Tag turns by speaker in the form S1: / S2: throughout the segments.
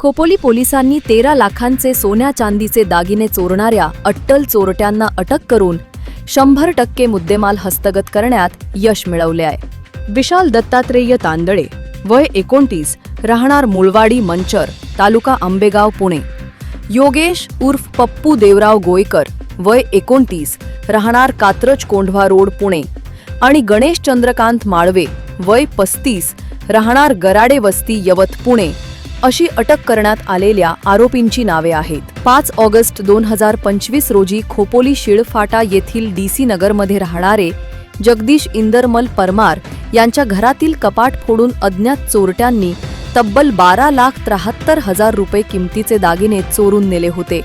S1: खोपोली पोलिसांनी तेरा लाखांचे सोन्या चांदीचे दागिने चोरणाऱ्या अट्टल चोरट्यांना अटक करून शंभर टक्के मुद्देमाल हस्तगत करण्यात यश मिळवले आहे. विशाल दत्तात्रेय तांदळे वय एकोणतीस राहणार मुळवाडी मंचर तालुका आंबेगाव पुणे. योगेश उर्फ पप्पू देवराव गोयकर वय एकोणतीस राहणार कात्रज कोंढवा रोड पुणे. आणि गणेश चंद्रकांत माळवे वय पस्तीस राहणार गराडे वस्ती यवत पुणे. अशी अटक करण्यात आलेल्या आरोपींची नावे आहेत. पाच ऑगस्ट दोन हजार पंचवीस रोजी खोपोली शिळफाटा येथील डीसी नगरमध्ये राहणारे जगदीश इंदरमल परमार यांच्या घरातील कपाट फोडून अज्ञात चोरट्यांनी तब्बल बारा लाख त्र्याहत्तर हजार रुपये किमतीचे दागिने चोरून नेले होते.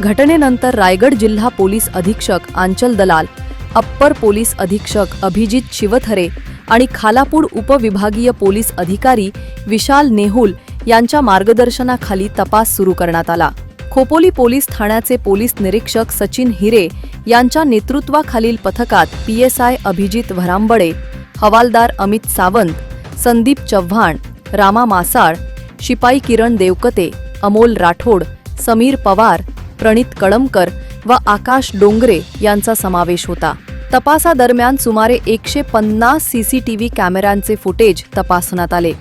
S1: घटनेनंतर रायगड जिल्हा पोलीस अधीक्षक आंचल दलाल अप्पर पोलीस अधीक्षक अभिजित शिवथरे आणि खालापूर उपविभागीय पोलीस अधिकारी विशाल नेहुल यांच्या मार्गदर्शनाखाली तपास सुरू करण्यात आला. खोपोली पोलीस ठाण्याचे पोलीस निरीक्षक सचिन हिरे यांच्या नेतृत्वाखालील पथकात पीएसआय अभिजित भरांबडे हवालदार अमित सावंत संदीप चव्हाण रामा मासाळ शिपाई किरण देवकते अमोल राठोड समीर पवार प्रणित कळमकर व आकाश डोंगरे यांचा समावेश होता. तपासादरम्यान सुमारे एकशे पन्नास सीसीटीव्ही कॅमेऱ्यांचे फुटेज तपासण्यात आले.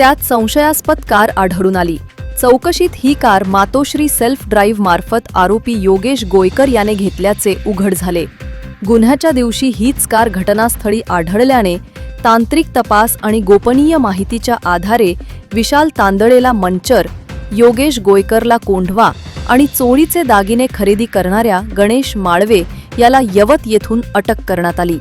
S1: त्यात संशयास्पद कार आढळून आली. चौकशीत ही कार मातोश्री सेल्फ ड्राईव्ह मार्फत आरोपी योगेश गोयकर याने घेतल्याचे उघड झाले. गुन्ह्याच्या दिवशी हीच कार घटनास्थळी आढळल्याने तांत्रिक तपास आणि गोपनीय माहितीच्या आधारे विशाल तांदळेला मंचर योगेश गोयकरला कोंढवा आणि चोरीचे दागिने खरेदी करणाऱ्या गणेश माळवे याला यवत येथून अटक करण्यात आली.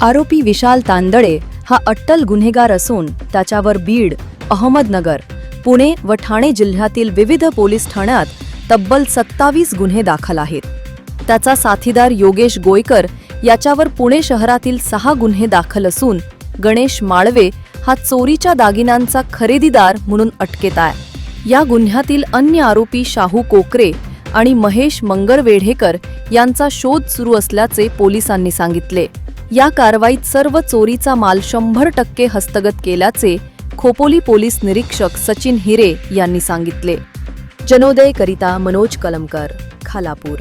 S1: आरोपी विशाल तांदळे हा अट्टल गुन्हेगार असून त्याच्यावर बीड अहमदनगर पुणे व ठाणे जिल्ह्यातील विविध पोलीस ठाण्यात तब्बल सत्तावीस गुन्हे दाखल आहेत. त्याचा साथीदार योगेश गोयकर याच्यावर पुणे शहरातील सहा गुन्हे दाखल असून गणेश माळवे हा चोरीच्या दागिन्यांचा खरेदीदार म्हणून अटकेत आहे. या गुन्ह्यातील अन्य आरोपी शाहू कोकरे आणि महेश मंगरवेढेकर यांचा शोध सुरू असल्याचे पोलिसांनी सांगितले. या कारवाईत सर्व चोरीचा माल शंभर टक्के हस्तगत केल्याचे खोपोली पोलीस निरीक्षक सचिन हिरे यांनी सांगितले. जनोदय करिता मनोज कलमकर खालापूर.